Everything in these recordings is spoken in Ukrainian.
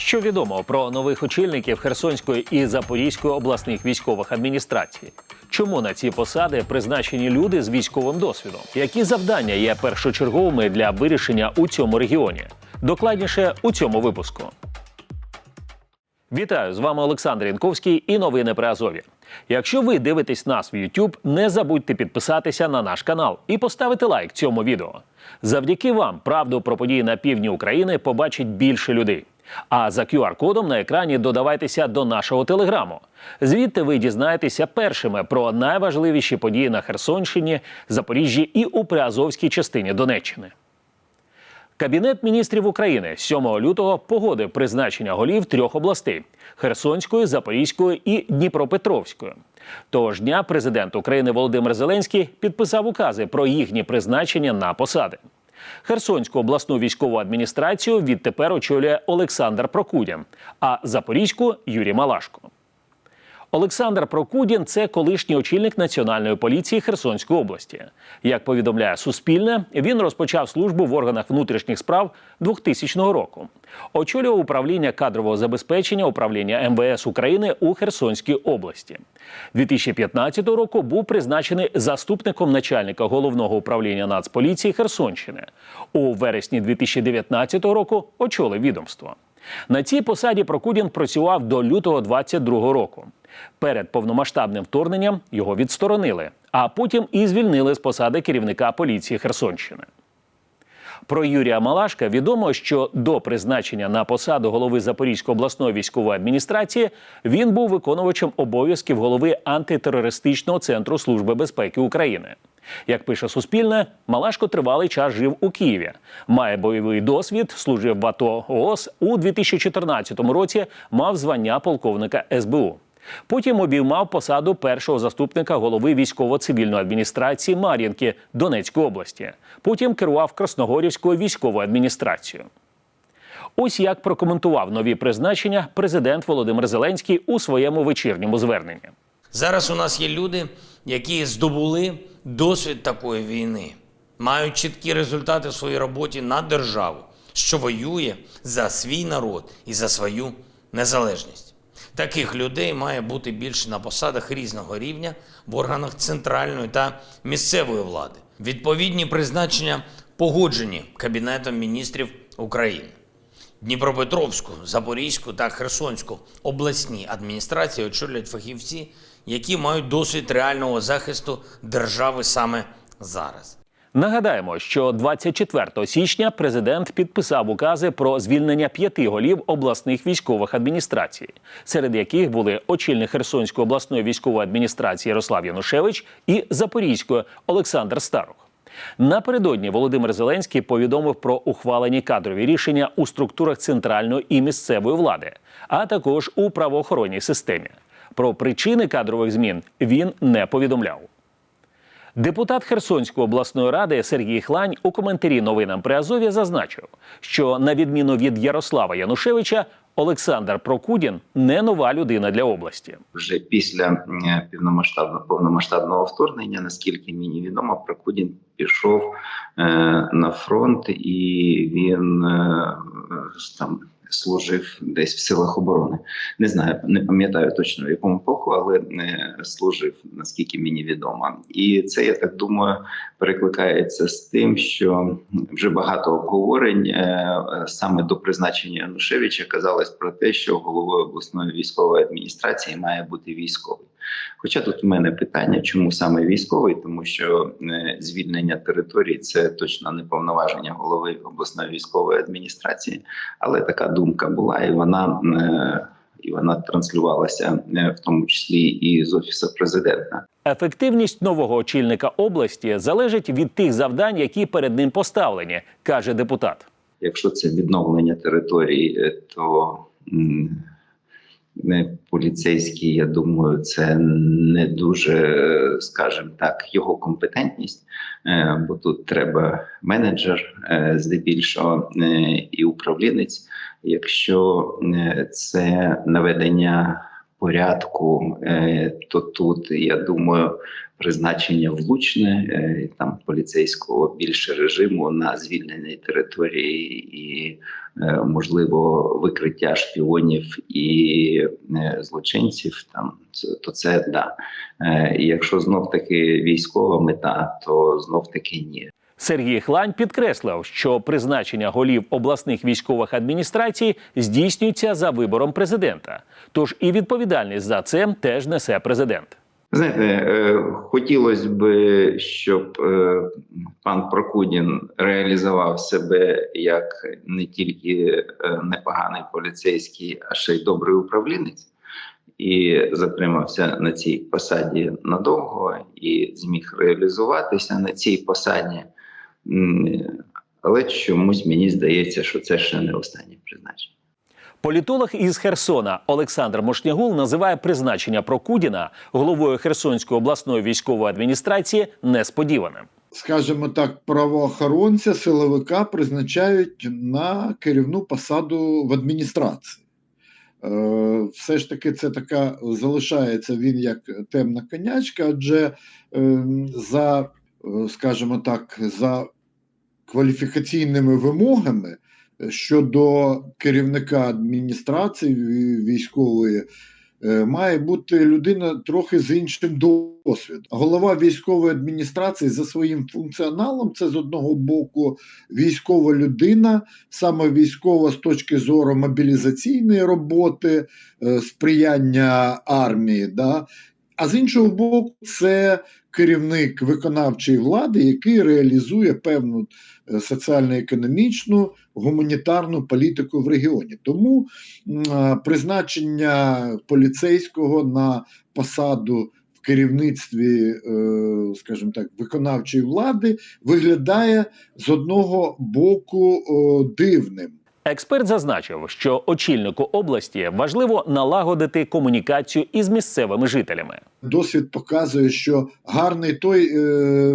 Що відомо про нових очільників Херсонської і Запорізької обласних військових адміністрацій? Чому на ці посади призначені люди з військовим досвідом? Які завдання є першочерговими для вирішення у цьому регіоні? Докладніше у цьому випуску. Вітаю з вами Олександр Янковський і новини при Азові. Якщо ви дивитесь нас в YouTube, не забудьте підписатися на наш канал і поставити лайк цьому відео. Завдяки вам правду про події на півдні України побачить більше людей. А за QR-кодом на екрані додавайтеся до нашого телеграму. Звідти ви дізнаєтеся першими про найважливіші події на Херсонщині, Запоріжжі і у Приазовській частині Донеччини. Кабінет міністрів України 7 лютого погодив призначення голів трьох областей: Херсонської, Запорізької і Дніпропетровської. Того ж дня президент України Володимир Зеленський підписав укази про їхні призначення на посади. Херсонську обласну військову адміністрацію відтепер очолює Олександр Прокудін, а Запорізьку Юрій Малашко. Олександр Прокудін це колишній очільник Національної поліції Херсонської області. Як повідомляє Суспільне, він розпочав службу в органах внутрішніх справ 2000 року. Очолював управління кадрового забезпечення управління МВС України у Херсонській області. 2015 року був призначений заступником начальника головного управління Нацполіції Херсонщини. У вересні 2019 року очолив відомство. На цій посаді Прокудін працював до лютого 22 року. Перед повномасштабним вторгненням його відсторонили, а потім і звільнили з посади керівника поліції Херсонщини. Про Юрія Малашка відомо, що до призначення на посаду голови Запорізької обласної військової адміністрації він був виконувачем обов'язків голови антитерористичного центру Служби безпеки України. Як пише Суспільне, Малашко тривалий час жив у Києві. Має бойовий досвід, служив в АТО ООС у 2014 році. Мав звання полковника СБУ. Потім обіймав посаду першого заступника голови військово-цивільної адміністрації Мар'їнки Донецької області. Потім керував Красногорівською військовою адміністрацією. Ось як прокоментував нові призначення президент Володимир Зеленський у своєму вечірньому зверненні. Зараз у нас є люди, які здобули досвід такої війни, мають чіткі результати в своїй роботі на державу, що воює за свій народ і за свою незалежність. Таких людей має бути більше на посадах різного рівня в органах центральної та місцевої влади. Відповідні призначення погоджені Кабінетом міністрів України. Дніпропетровську, Запорізьку та Херсонську обласні адміністрації очолюють фахівці, які мають досвід реального захисту держави саме зараз. Нагадаємо, що 24 січня президент підписав укази про звільнення п'яти голів обласних військових адміністрацій, серед яких були очільник Херсонської обласної військової адміністрації Ярослав Янушевич і Запорізької Олександр Старух. Напередодні Володимир Зеленський повідомив про ухвалені кадрові рішення у структурах центральної і місцевої влади, а також у правоохоронній системі. Про причини кадрових змін він не повідомляв. Депутат Херсонської обласної ради Сергій Хлань у коментарі новинам при Азові зазначив, що на відміну від Ярослава Янушевича, Олександр Прокудін не нова людина для області. вже після півномасштабного повномасштабного вторгнення, наскільки мені відомо, Прокудін пішов е, на фронт і він е, там служив десь в силах оборони. Не знаю, не пам'ятаю точно в якому полку, але не служив, наскільки мені відомо. І це я так думаю перекликається з тим, що вже багато обговорень е, саме до призначення Янушевича казалось про те, що головою обласної військової адміністрації має бути військовий. Хоча тут у мене питання, чому саме військовий, тому що е, звільнення території це точно не повноваження голови обласної військової адміністрації, але така думка була, і вона е, і вона транслювалася е, в тому числі і з офісу президента. Ефективність нового очільника області залежить від тих завдань, які перед ним поставлені, каже депутат. Якщо це відновлення території, то поліцейський, я думаю, це не дуже, скажімо так, його компетентність, е, бо тут треба менеджер, е, здебільшого е, і управлінець. Якщо це наведення порядку, е, то тут я думаю, призначення влучне е, там поліцейського більше режиму на звільненій території і е, можливо викриття шпіонів і злочинців. Там то це да. Якщо знов таки військова мета, то знов таки ні. Сергій Хлань підкреслив, що призначення голів обласних військових адміністрацій здійснюється за вибором президента. Тож і відповідальність за це теж несе президент. Знаєте, е, хотілося б, щоб е, пан Прокудін реалізував себе як не тільки е, непоганий поліцейський, а ще й добрий управлінець, і затримався на цій посаді надовго і зміг реалізуватися на цій посаді. Але чомусь мені здається, що це ще не останнє призначення. Політолог із Херсона Олександр Мошнягул називає призначення Прокудіна головою Херсонської обласної військової адміністрації несподіваним. скажімо так, правоохоронця, силовика призначають на керівну посаду в адміністрації. Е, Все ж таки, це така залишається він як темна конячка, адже е, за, скажімо так, за кваліфікаційними вимогами е, щодо керівника адміністрації військової е, має бути людина трохи з іншим досвідом. Голова військової адміністрації за своїм функціоналом це з одного боку військова людина, саме військова з точки зору мобілізаційної роботи, е, сприяння армії. Да? А з іншого боку, це керівник виконавчої влади, який реалізує певну е, соціально-економічну гуманітарну політику в регіоні. Тому призначення поліцейського на посаду в керівництві, е, скажімо так, виконавчої влади виглядає з одного боку дивним. Експерт зазначив, що очільнику області важливо налагодити комунікацію із місцевими жителями. Досвід показує, що гарний той е,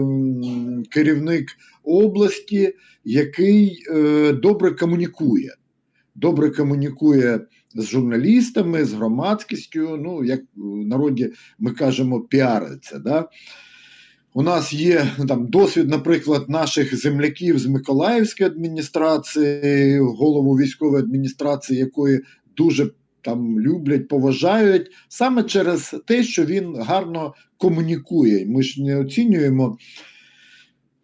керівник області, який е, добре комунікує, добре комунікує з журналістами, з громадськістю. Ну, як в народі ми кажемо, піариться. Да? У нас є там досвід, наприклад, наших земляків з Миколаївської адміністрації, голову військової адміністрації, якої дуже там люблять, поважають саме через те, що він гарно комунікує. Ми ж не оцінюємо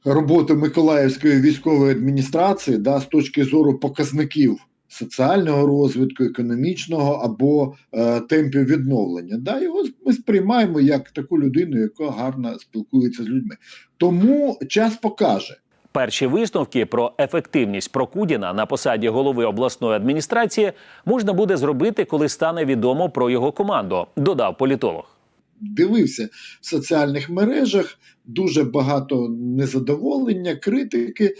роботу Миколаївської військової адміністрації да, з точки зору показників соціального розвитку, економічного або е, темпів відновлення. Да, його ми сприймаємо як таку людину, яка гарно спілкується з людьми. Тому час покаже. Перші висновки про ефективність Прокудіна на посаді голови обласної адміністрації можна буде зробити, коли стане відомо про його команду, додав політолог. Дивився в соціальних мережах, дуже багато незадоволення, критики,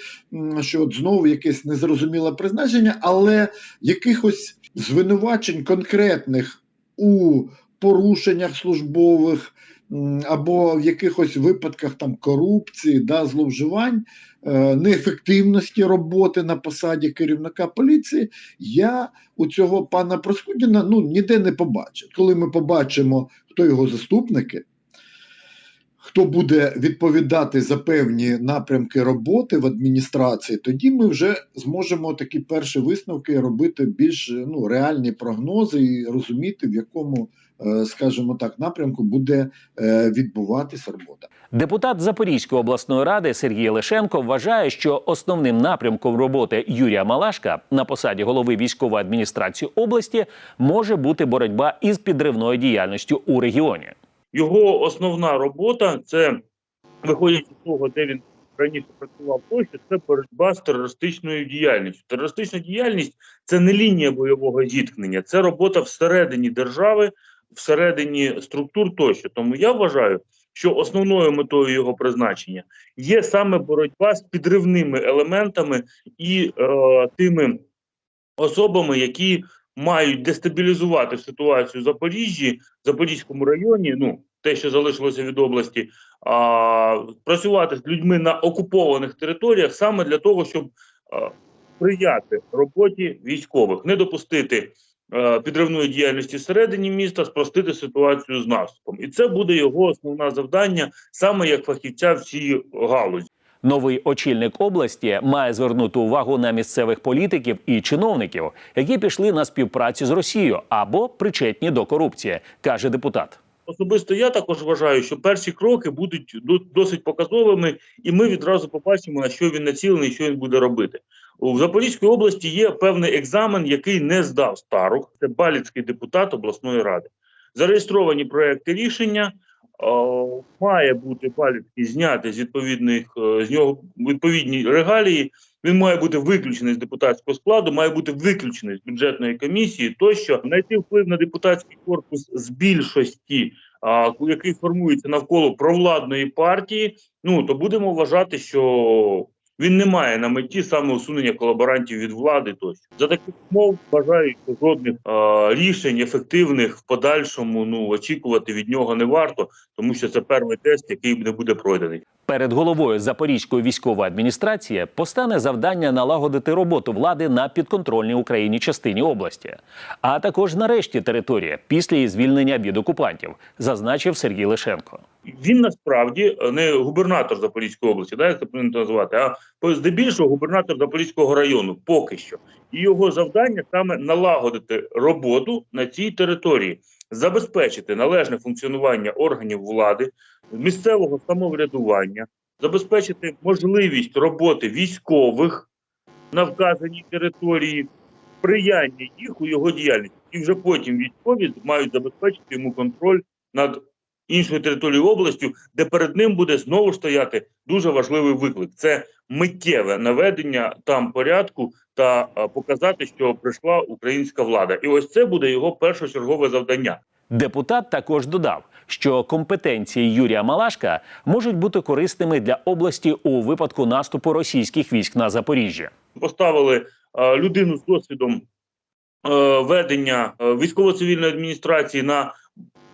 що от знову якесь незрозуміле призначення, але якихось звинувачень конкретних у порушеннях службових або в якихось випадках там корупції, да, зловживань, е, неефективності роботи на посаді керівника поліції, я у цього пана Проскудіна ну, ніде не побачив. Коли ми побачимо, хто його заступники, хто буде відповідати за певні напрямки роботи в адміністрації, тоді ми вже зможемо такі перші висновки робити більш ну, реальні прогнози і розуміти, в якому, е, скажімо так, напрямку буде е, відбуватися робота. Депутат Запорізької обласної ради Сергій Лишенко вважає, що основним напрямком роботи Юрія Малашка на посаді голови військової адміністрації області може бути боротьба із підривною діяльністю у регіоні. Його основна робота це виходячи з того, де він раніше працював тощо, це боротьба з терористичною діяльністю. Терористична діяльність це не лінія бойового зіткнення, це робота всередині держави, всередині структур тощо. Тому я вважаю, що основною метою його призначення є саме боротьба з підривними елементами і е, тими особами, які мають дестабілізувати ситуацію в Запоріжжі, Запорізькому районі, ну те, що залишилося від області, а, працювати з людьми на окупованих територіях саме для того, щоб а, сприяти роботі військових, не допустити е, підривної діяльності всередині міста, спростити ситуацію з наступом. І це буде його основне завдання саме як фахівця в цій галузі. Новий очільник області має звернути увагу на місцевих політиків і чиновників, які пішли на співпрацю з Росією або причетні до корупції, каже депутат. Особисто я також вважаю, що перші кроки будуть до- досить показовими, і ми відразу побачимо, на що він націлений, що він буде робити. У Запорізькій області є певний екзамен, який не здав Старух. Це Баліцький депутат обласної ради. Зареєстровані проекти рішення. Е, Має бути палітки зняти з відповідних е, з нього відповідні регалії. Він має бути виключений з депутатського складу, має бути виключений з бюджетної комісії. Тощо знайти вплив на депутатський корпус з більшості, а, який формується навколо провладної партії. Ну то будемо вважати, що він не має на меті саме усунення колаборантів від влади. Тощо за таких умов вважаю, що жодних е рішень ефективних в подальшому ну очікувати від нього не варто, тому що це перший тест, який не буде пройдений. Перед головою Запорізької військової адміністрації постане завдання налагодити роботу влади на підконтрольній Україні частині області, а також на решті території після її звільнення від окупантів, зазначив Сергій Лишенко. Він насправді е, не губернатор Запорізької області, да, як це прийнято назвати, а здебільшого губернатор Запорізького району поки що. І його завдання саме налагодити роботу на цій території, забезпечити належне функціонування органів влади, місцевого самоврядування, забезпечити можливість роботи військових на вказаній території, сприяння їх у його діяльності. І вже потім військові мають забезпечити йому контроль над іншою територією областю, де перед ним буде знову стояти дуже важливий виклик. Це миттєве наведення там порядку та показати, що прийшла українська влада. І ось це буде його першочергове завдання. Депутат також додав, що компетенції Юрія Малашка можуть бути корисними для області у випадку наступу російських військ на Запоріжжя. Поставили а, людину з досвідом е, ведення е, військово-цивільної адміністрації на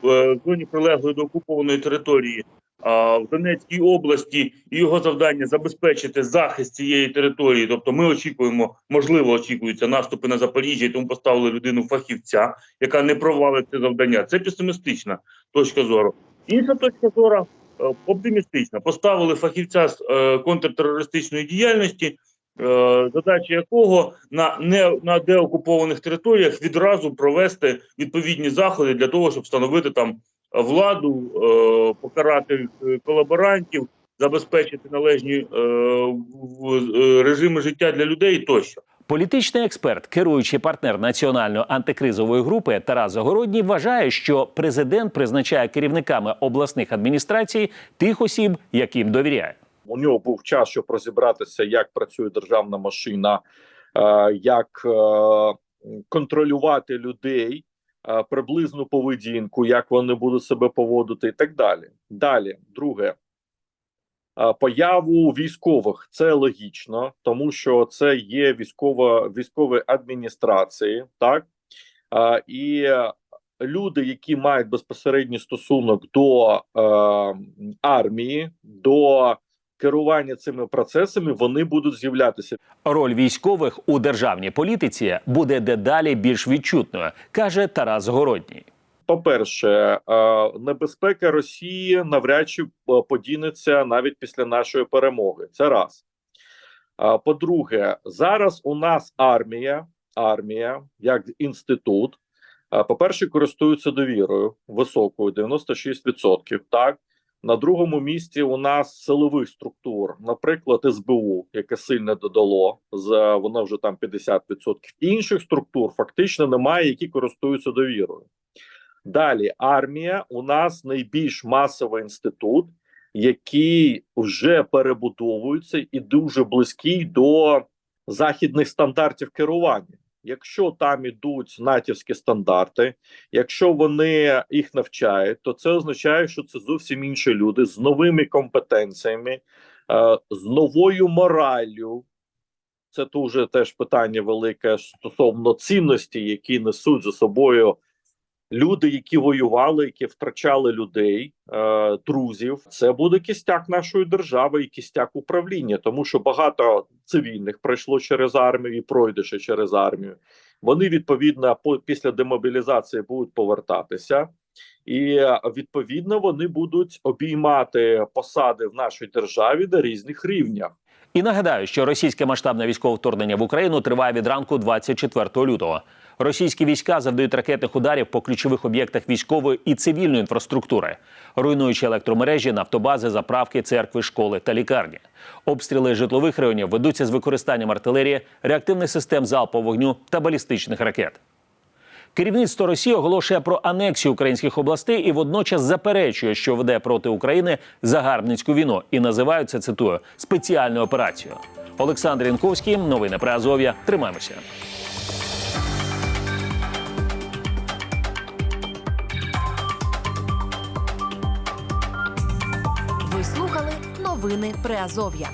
е, зоні прилеглої до окупованої території а, в Донецькій області, і його завдання забезпечити захист цієї території. Тобто, ми очікуємо, можливо, очікуються наступи на Запоріжжя, і тому поставили людину фахівця, яка не провалить це завдання. Це песимістична точка зору. Інша точка зору е, оптимістична. Поставили фахівця з е, контртерористичної діяльності е, задача якого на не на деокупованих територіях відразу провести відповідні заходи для того, щоб встановити там владу, покарати колаборантів, забезпечити належні режими життя для людей тощо. Політичний експерт, керуючий партнер національної антикризової групи Тарас Загородній вважає, що президент призначає керівниками обласних адміністрацій тих осіб, яким довіряє. у нього був час, щоб розібратися, як працює державна машина, е, як е, контролювати людей, е, приблизну поведінку, як вони будуть себе поводити, і так далі. Далі, друге. Появу військових це логічно, тому що це є військова військові адміністрації, так і люди, які мають безпосередній стосунок до армії, до керування цими процесами, вони будуть з'являтися. Роль військових у державній політиці буде дедалі більш відчутною, каже Тарас Загородній. По-перше, е, небезпека Росії навряд чи е, подінеться навіть після нашої перемоги. Це раз. Е, По-друге, зараз у нас армія, армія як інститут. По-перше, користуються довірою високою 96%. Так на другому місці у нас силових структур, наприклад, СБУ, яке сильно додало з воно вже там 50%. Інших структур фактично немає, які користуються довірою. Далі армія у нас найбільш масовий інститут, який вже перебудовується і дуже близький до західних стандартів керування. Якщо там ідуть натівські стандарти, якщо вони їх навчають, то це означає, що це зовсім інші люди з новими компетенціями, е, з новою мораллю. Це дуже теж питання велике стосовно цінності, які несуть за собою люди, які воювали, які втрачали людей, е, друзів. Це буде кістяк нашої держави і кістяк управління, тому що багато цивільних пройшло через армію і пройде ще через армію. Вони відповідно по після демобілізації будуть повертатися, і е, відповідно вони будуть обіймати посади в нашій державі на різних рівнях. І нагадаю, що російське масштабне військове вторгнення в Україну триває від ранку 24 лютого. Російські війська завдають ракетних ударів по ключових об'єктах військової і цивільної інфраструктури, руйнуючи електромережі, нафтобази, заправки, церкви, школи та лікарні. Обстріли житлових районів ведуться з використанням артилерії, реактивних систем залпового вогню та балістичних ракет. Керівництво Росії оголошує про анексію українських областей і водночас заперечує, що веде проти України загарбницьку війну і називає це цитую спеціальною операцією. Олександр Янковський, новини про Азов'я. Тримаємося. Новини Приазов'я.